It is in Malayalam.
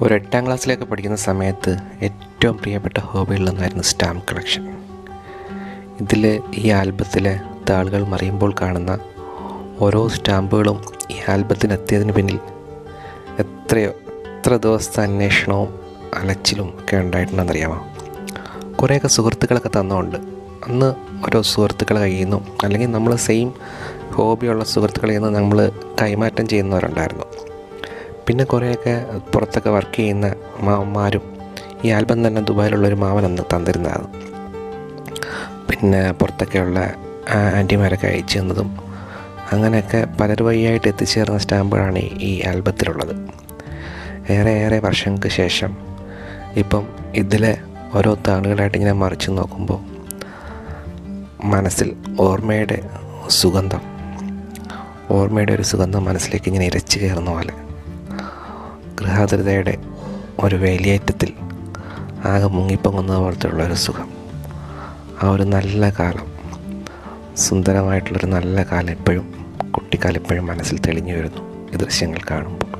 ഒരു എട്ടാം ക്ലാസ്സിലേക്ക് പഠിക്കുന്ന സമയത്ത് ഏറ്റവും പ്രിയപ്പെട്ട ഹോബികളിലൊന്നായിരുന്നു സ്റ്റാമ്പ് കളക്ഷൻ. ഇതിൽ ഈ ആൽബത്തിലെ താളുകൾ മറിയുമ്പോൾ കാണുന്ന ഓരോ സ്റ്റാമ്പുകളും ഈ ആൽബത്തിനെത്തിയതിന് പിന്നിൽ എത്രയോ എത്ര ദിവസത്തെ അന്വേഷണവും അലച്ചിലും ഒക്കെ ഉണ്ടായിട്ടുണ്ടെന്നറിയാമോ? കുറേയൊക്കെ സുഹൃത്തുക്കളൊക്കെ തന്നുകൊണ്ട് അന്ന് ഓരോ സുഹൃത്തുക്കളെ കയ്യിൽ നിന്നും അല്ലെങ്കിൽ നമ്മൾ സെയിം ഹോബിയുള്ള സുഹൃത്തുക്കളിൽ നിന്ന് നമ്മൾ കൈമാറ്റം ചെയ്യുന്നവരുണ്ടായിരുന്നു. പിന്നെ കുറേയൊക്കെ പുറത്തൊക്കെ വർക്ക് ചെയ്യുന്ന മാവന്മാരും ഈ ആൽബം തന്നെ ദുബായിലുള്ളൊരു മാമൻ അന്ന് തന്നിരുന്നതാണ്. പിന്നെ പുറത്തൊക്കെയുള്ള ആന്റിമാരൊക്കെ അയച്ചു തന്നതും അങ്ങനെയൊക്കെ പലർ വഴിയായിട്ട് എത്തിച്ചേർന്ന സ്റ്റാമ്പുകളാണ് ഈ- ഈ ആൽബത്തിലുള്ളത്. ഏറെ ഏറെ വർഷങ്ങൾക്ക് ശേഷം ഇപ്പം ഇതിലെ ഓരോ താളുകളായിട്ട് ഇങ്ങനെ മറിച്ച് നോക്കുമ്പോൾ മനസ്സിൽ ഓർമ്മയുടെ സുഗന്ധം ഓർമ്മയുടെ ഒരു സുഗന്ധം മനസ്സിലേക്ക് ഇങ്ങനെ ഇരച്ചു കയറുന്ന പോലെ. ഗൃഹാതുരതയുടെ ഒരു വേലിയേറ്റത്തിൽ ആകെ മുങ്ങിപ്പൊങ്ങുന്ന പോലത്തെയുള്ള ഒരു സുഖം. ആ ഒരു നല്ല കാലം സുന്ദരമായിട്ടുള്ളൊരു നല്ല കാലം എപ്പോഴും കുട്ടിക്കാലം എപ്പോഴും മനസ്സിൽ തെളിഞ്ഞു വരുന്നു ഈ ദൃശ്യങ്ങൾ കാണുമ്പോൾ.